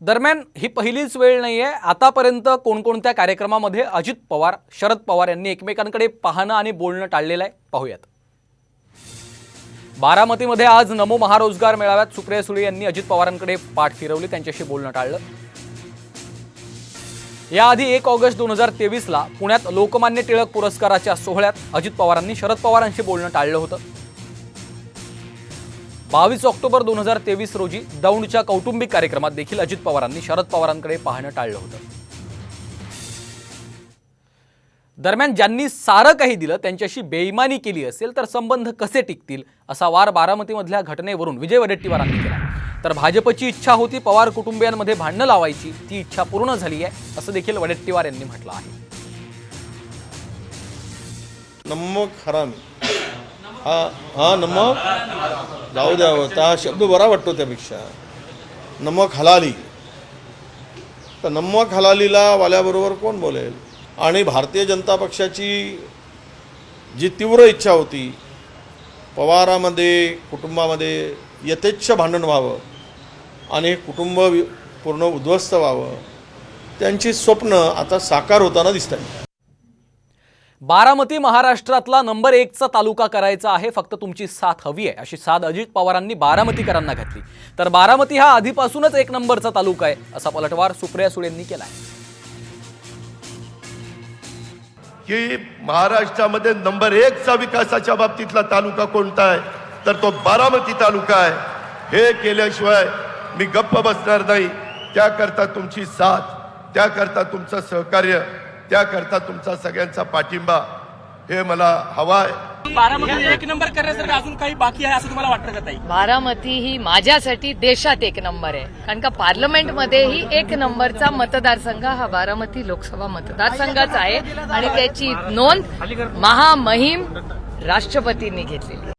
दरम्यान ही पहिलीच वेळ नाही आहे आतापर्यंत कोणकोणत्या कार्यक्रमामध्ये अजित पवार शरद पवार यांनी एकमेकांकडे पाहणं आणि बोलणं टाळलेलं आहे? पाहूयात. बारामतीमध्ये आज नमो महारोजगार मेळाव्यात सुप्रिया सुळे यांनी अजित पवारांकडे पाठ फिरवली त्यांच्याशी बोलणं टाळलं. याआधी एक ऑगस्ट दोन हजार तेवीसला पुण्यात लोकमान्य टिळक पुरस्काराच्या सोहळ्यात अजित पवारांनी शरद पवारांशी बोलणं टाळलं होतं. बावीस ऑक्टोबर दोन हजार तेवीस रोजी दौंडच्या कौटुंबिक कार्यक्रमात देखील अजित पवारांनी शरद पवारांकडे पाहणं टाळलं होतं. दरम्यान ज्यांनी सारं काही दिलं त्यांच्याशी बेईमानी केली असेल तर संबंध कसे टिकतील असा वार बारामतीमधल्या घटनेवरून विजय वडेट्टीवारांनी केला. तर भाजपची इच्छा होती पवार कुटुंबियांमध्ये भांडणं लावायची ती इच्छा पूर्ण झाली आहे असं देखील वडेट्टीवार यांनी म्हटलं आहे. नमक हरामी हा हा नमक? जाऊ द्यावं त्या शब्द बरा वाटतो त्यापेक्षा. नमक हलाली. तर नमक हलालीला वाल्याबरोबर कोण बोलेल? आणि भारतीय जनता पक्षाची जी तीव्र इच्छा होती पवारामध्ये कुटुंबामध्ये यथेच्छ भांडण व्हावं आणि कुटुंब पूर्ण उद्ध्वस्त व्हावं त्यांची स्वप्न आता साकार होताना दिसत आहेत बारामती महाराष्ट्रातला नंबर एकचा तालुका करायचा आहे. फक्त तुमची साथ हवी आहे. अशी साथ अजित पवारांनी बारामतीकरांना घातली. तर बारामती हा आधीपासूनच एक नंबरचा तालुका आहे असा पलटवार सुप्रिया सुळेंनी केला आहे की महाराष्ट्रामध्ये नंबर एकचा विकासाच्या बाबतीतला तालुका कोणता आहे तर तो बारामती तालुका आहे. हे केल्याशिवाय मी गप्प बसणार नाही. त्याकरता तुमची साथ त्याकरता तुमचं सहकार्य त्याकरता तुमचा सगळ्यांचा पाठिंबा हे मला हवा आहे. बारामती एक नंबर करण्यासाठी अजून काही बाकी आहे असं तुम्हाला वाटतं का ताई? बारामती ही माझ्यासाठी देशात एक नंबर आहे. कारण का पार्लमेंटमध्येही एक नंबरचा मतदारसंघ हा बारामती लोकसभा मतदारसंघाचा आहे. आणि त्याची नोंद महामहिम राष्ट्रपतींनी घेतलेली